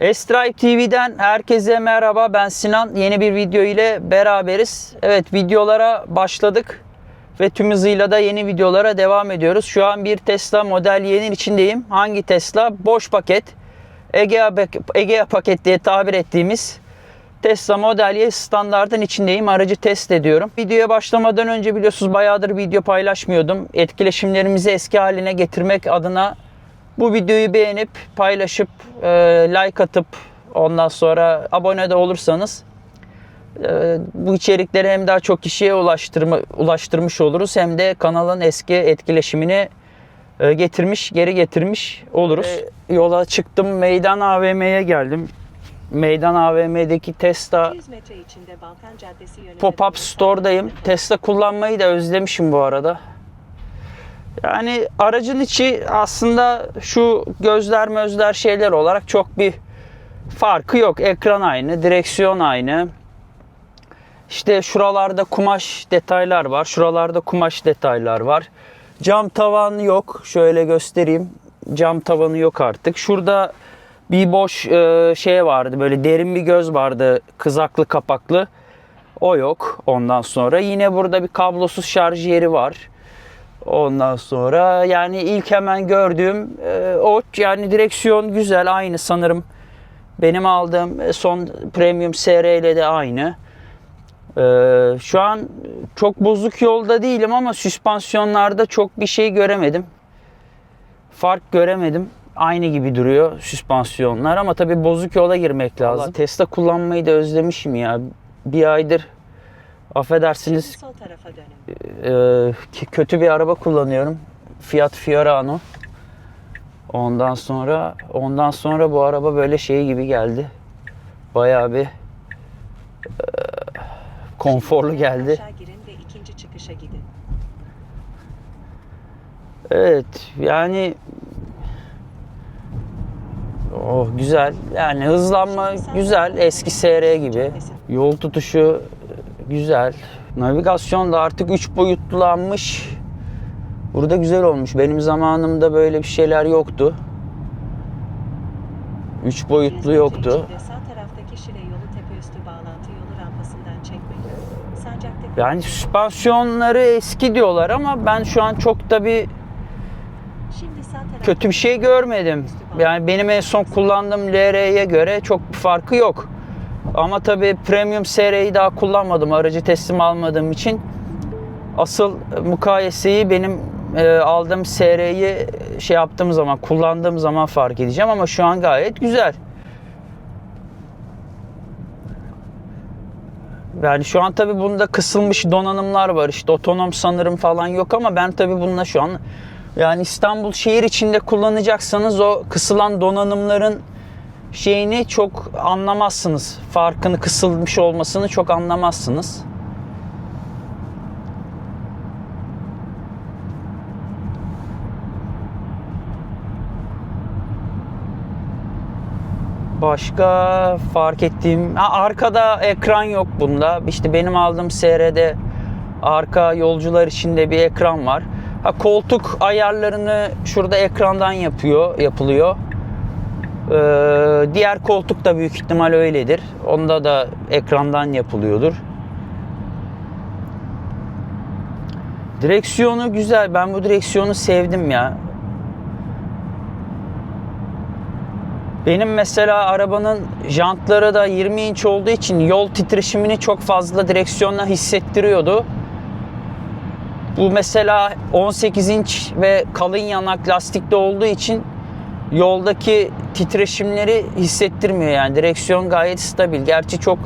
Estripe TV'den herkese merhaba. Ben Sinan. Yeni bir video ile beraberiz. Evet videolara başladık ve tüm hızıyla da yeni videolara devam ediyoruz. Şu an bir Tesla Model Y'nin içindeyim. Hangi Tesla? Boş paket. Egea, Egea paket diye tabir ettiğimiz Tesla Model Y standartın içindeyim. Aracı test ediyorum. Videoya başlamadan önce biliyorsunuz bayağıdır video paylaşmıyordum. Etkileşimlerimizi eski haline getirmek adına bu videoyu beğenip paylaşıp e, like atıp ondan sonra abone de olursanız e, bu içerikleri hem daha çok kişiye ulaştırma, ulaştırmış oluruz hem de kanalın eski etkileşimini e, getirmiş, geri getirmiş oluruz. E, yola çıktım, Meydan AVM'ye geldim. Meydan AVM'deki Tesla 100 metre içinde Balkan Caddesi yönünde Pop-up store'dayım. Tesla kullanmayı da özlemişim bu arada. Yani aracın içi aslında şu gözler mözler şeyler olarak çok bir farkı yok. Ekran aynı, direksiyon aynı. İşte şuralarda kumaş detaylar var. Şuralarda kumaş detaylar var. Cam tavan yok. Şöyle göstereyim. Cam tavanı yok artık. Şurada bir boş e, şey vardı. Böyle derin bir göz vardı. Kızaklı kapaklı. O yok ondan sonra. Yine burada bir kablosuz şarj yeri var. Ondan sonra yani ilk hemen gördüğüm e, o yani direksiyon güzel aynı sanırım. Benim aldığım e, son premium SR ile de aynı. E, şu an çok bozuk yolda değilim ama süspansiyonlarda çok bir şey göremedim. Fark göremedim. Aynı gibi duruyor süspansiyonlar ama tabii bozuk yola girmek lazım. Vallahi- Tesla kullanmayı da özlemişim ya. Bir aydır affedersiniz Şimdi sol tarafa dönün. e, ki- kötü bir araba kullanıyorum. Fiat Fiorano. Ondan sonra ondan sonra bu araba böyle şey gibi geldi. Bayağı bir e, konforlu geldi. Aşağı girin ve ikinci çıkışa gidin. Evet yani Oh güzel. Yani hızlanma güzel. Eski SR gibi. Yol tutuşu güzel. Navigasyon da artık 3 boyutlulanmış. Burada güzel olmuş. Benim zamanımda böyle bir şeyler yoktu. 3 100 boyutlu yoktu. Yani süspansiyonları eski diyorlar ama ben şu an çok da bir kötü bir şey görmedim. Yani benim en son kullandığım LR'ye göre çok bir farkı yok. Ama tabii Premium SR'yi daha kullanmadım. Aracı teslim almadığım için. Asıl mukayeseyi benim e, aldığım SR'yi şey yaptığım zaman, kullandığım zaman fark edeceğim ama şu an gayet güzel. Yani şu an tabii bunda kısılmış donanımlar var. İşte otonom sanırım falan yok ama ben tabii bununla şu an yani İstanbul şehir içinde kullanacaksanız o kısılan donanımların şeyini çok anlamazsınız. Farkını kısılmış olmasını çok anlamazsınız. Başka fark ettiğim ha, arkada ekran yok bunda. İşte benim aldığım SR'de arka yolcular içinde bir ekran var. Ha, koltuk ayarlarını şurada ekrandan yapıyor, yapılıyor. Ee, diğer koltuk da büyük ihtimal öyledir. Onda da ekrandan yapılıyordur. Direksiyonu güzel. Ben bu direksiyonu sevdim ya. Benim mesela arabanın jantları da 20 inç olduğu için yol titreşimini çok fazla direksiyonla hissettiriyordu. Bu mesela 18 inç ve kalın yanak lastikte olduğu için yoldaki titreşimleri hissettirmiyor yani. Direksiyon gayet stabil. Gerçi çok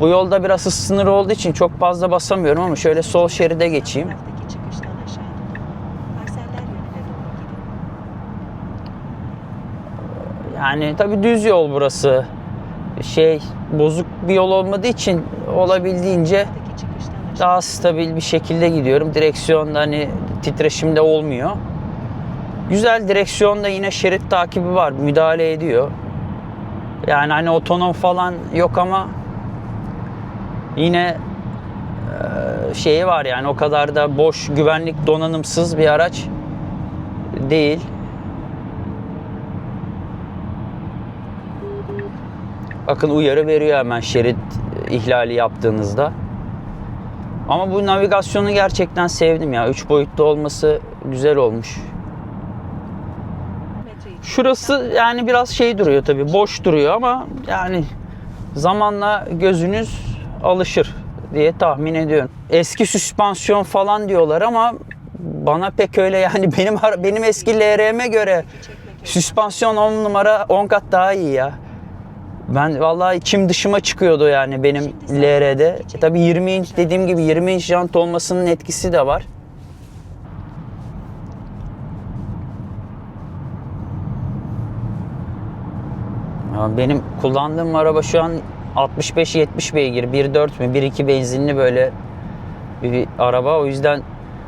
bu yolda biraz hız sınırı olduğu için çok fazla basamıyorum ama şöyle sol şeride geçeyim. Yani tabii düz yol burası. Şey bozuk bir yol olmadığı için olabildiğince daha stabil bir şekilde gidiyorum. Direksiyonda hani titreşimde olmuyor. Güzel direksiyonda yine şerit takibi var. Müdahale ediyor. Yani hani otonom falan yok ama yine e, şeyi var yani o kadar da boş güvenlik donanımsız bir araç değil. bakın uyarı veriyor hemen şerit ihlali yaptığınızda. Ama bu navigasyonu gerçekten sevdim ya. 3 boyutlu olması güzel olmuş. Şurası yani biraz şey duruyor tabii. Boş duruyor ama yani zamanla gözünüz alışır diye tahmin ediyorum. Eski süspansiyon falan diyorlar ama bana pek öyle yani benim benim eski LRM'e göre süspansiyon 10 numara 10 kat daha iyi ya. Ben vallahi içim dışıma çıkıyordu yani benim LR'de. E tabii 20 inç dediğim gibi 20 inç jant olmasının etkisi de var. Benim kullandığım araba şu an 65-70 beygir. 1.4 mü 1.2 benzinli böyle bir, araba. O yüzden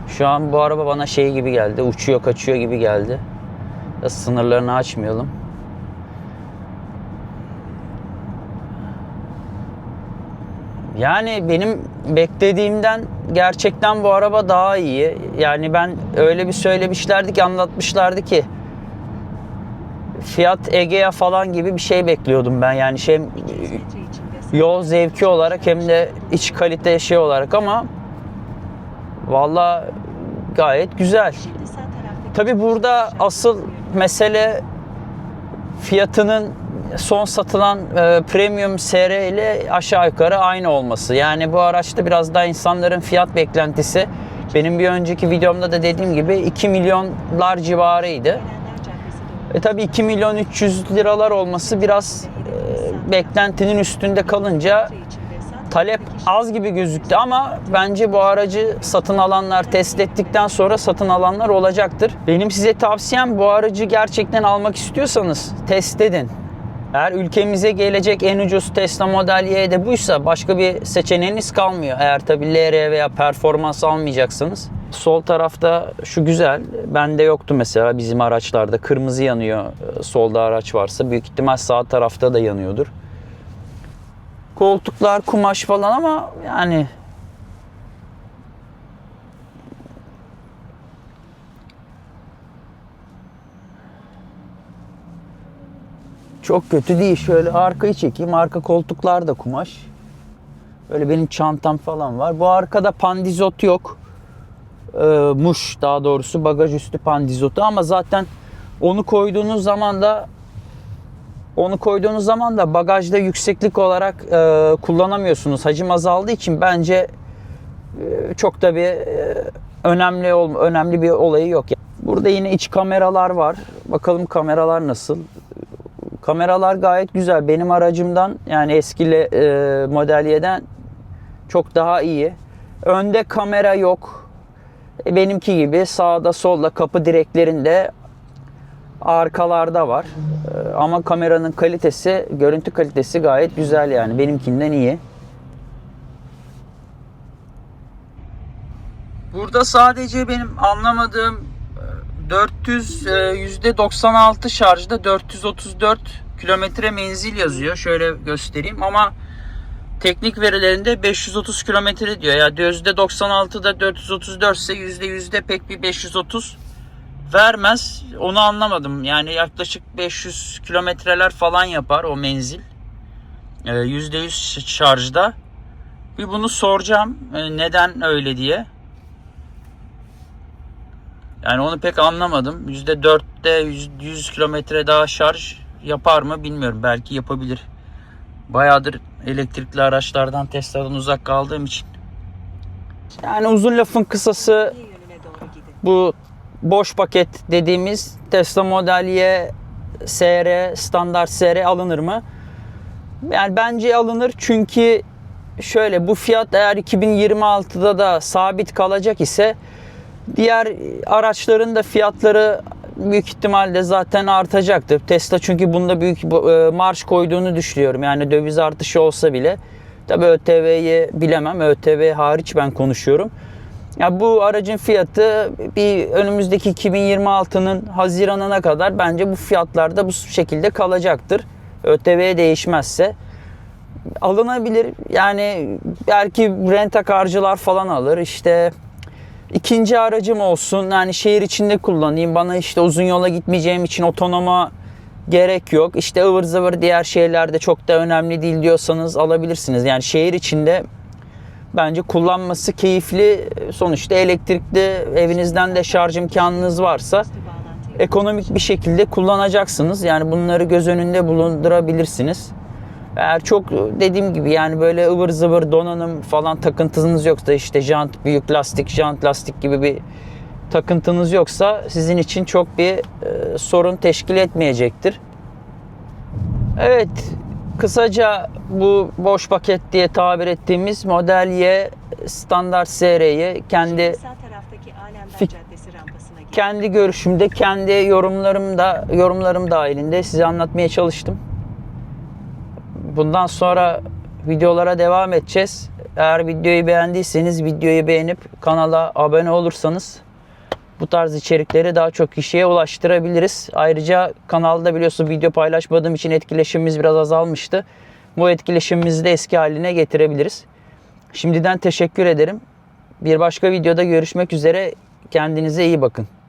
şu an bu araba bana şey gibi geldi. Uçuyor kaçıyor gibi geldi. Ya sınırlarını açmayalım. Yani benim beklediğimden gerçekten bu araba daha iyi. Yani ben öyle bir söylemişlerdi ki anlatmışlardı ki Fiat Egea falan gibi bir şey bekliyordum ben. Yani şey 200 metre içinde yol zevki olarak hem de iç kalite şey olarak ama valla gayet güzel. Tabi burada asıl mesele fiyatının son satılan e, premium SR ile aşağı yukarı aynı olması. Yani bu araçta biraz daha insanların fiyat beklentisi benim bir önceki videomda da dediğim gibi 2 milyonlar civarıydı. E tabi 2 milyon 300 liralar olması biraz e, beklentinin üstünde kalınca talep az gibi gözüktü ama bence bu aracı satın alanlar test ettikten sonra satın alanlar olacaktır. Benim size tavsiyem bu aracı gerçekten almak istiyorsanız test edin. Eğer ülkemize gelecek en ucuz Tesla Model Y de buysa başka bir seçeneğiniz kalmıyor. Eğer tabi LR veya performans almayacaksanız. Sol tarafta şu güzel. Bende yoktu mesela bizim araçlarda. Kırmızı yanıyor e, solda araç varsa. Büyük ihtimal sağ tarafta da yanıyordur. Koltuklar kumaş falan ama yani çok kötü değil. Şöyle arkayı çekeyim. Arka koltuklar da kumaş. Böyle benim çantam falan var. Bu arkada pandizot yok. Ee, muş daha doğrusu bagaj üstü pandizotu ama zaten onu koyduğunuz zaman da onu koyduğunuz zaman da bagajda yükseklik olarak e, kullanamıyorsunuz. Hacim azaldığı için bence e, çok da bir e, önemli ol, önemli bir olayı yok. Burada yine iç kameralar var. Bakalım kameralar nasıl? Kameralar gayet güzel. Benim aracımdan yani eski e, Model Y'den çok daha iyi. Önde kamera yok. E, benimki gibi sağda solda kapı direklerinde arkalarda var. Ee, Ama kameranın kalitesi, görüntü kalitesi gayet güzel yani. Benimkinden iyi. Burada sadece benim anlamadığım e, 400 e, %96 şarjda 434 kilometre menzil yazıyor. Şöyle göstereyim ama teknik verilerinde 530 kilometre diyor. Ya yani %96'da 434 ise %100'de pek bir 530 vermez. Onu anlamadım. Yani yaklaşık 500 kilometreler falan yapar o menzil. Ee, %100 şarjda. Bir bunu soracağım. e, Neden öyle diye. Yani onu pek anlamadım. %4'te 100, 100 kilometre daha şarj yapar mı bilmiyorum. Belki yapabilir. Bayağıdır elektrikli araçlardan Tesla'dan uzak kaldığım için. Yani uzun lafın kısası bu boş paket dediğimiz Tesla Model Y SR, standart SR alınır mı? Yani bence alınır çünkü şöyle bu fiyat eğer 2026'da da sabit kalacak ise diğer araçların da fiyatları büyük ihtimalle zaten artacaktır. Tesla çünkü bunda büyük e, marş koyduğunu düşünüyorum. Yani döviz artışı olsa bile. Tabii ÖTV'yi bilemem. ÖTV hariç ben konuşuyorum. Ya bu aracın fiyatı bir önümüzdeki 2026'nın Haziran'ına kadar bence bu fiyatlarda bu şekilde kalacaktır. ÖTV değişmezse alınabilir. Yani belki rentakarcılar falan alır. İşte ikinci aracım olsun. Yani şehir içinde kullanayım. Bana işte uzun yola gitmeyeceğim için otonoma gerek yok. İşte ıvır zıvır diğer şeyler de çok da önemli değil diyorsanız alabilirsiniz. Yani şehir içinde bence kullanması keyifli. Sonuçta elektrikli evinizden de şarj imkanınız varsa ekonomik bir şekilde kullanacaksınız. Yani bunları göz önünde bulundurabilirsiniz. Eğer çok dediğim gibi yani böyle ıvır zıvır donanım falan takıntınız yoksa işte jant büyük lastik jant lastik gibi bir takıntınız yoksa sizin için çok bir e, sorun teşkil etmeyecektir. Evet kısaca bu boş paket diye tabir ettiğimiz Model Y standart SR'yi kendi Fik- kendi görüşümde, kendi yorumlarımda, yorumlarım dahilinde size anlatmaya çalıştım. Bundan sonra videolara devam edeceğiz. Eğer videoyu beğendiyseniz videoyu beğenip kanala abone olursanız bu tarz içerikleri daha çok kişiye ulaştırabiliriz. Ayrıca kanalda biliyorsun video paylaşmadığım için etkileşimimiz biraz azalmıştı. Bu etkileşimimizi de eski haline getirebiliriz. Şimdiden teşekkür ederim. Bir başka videoda görüşmek üzere. Kendinize iyi bakın.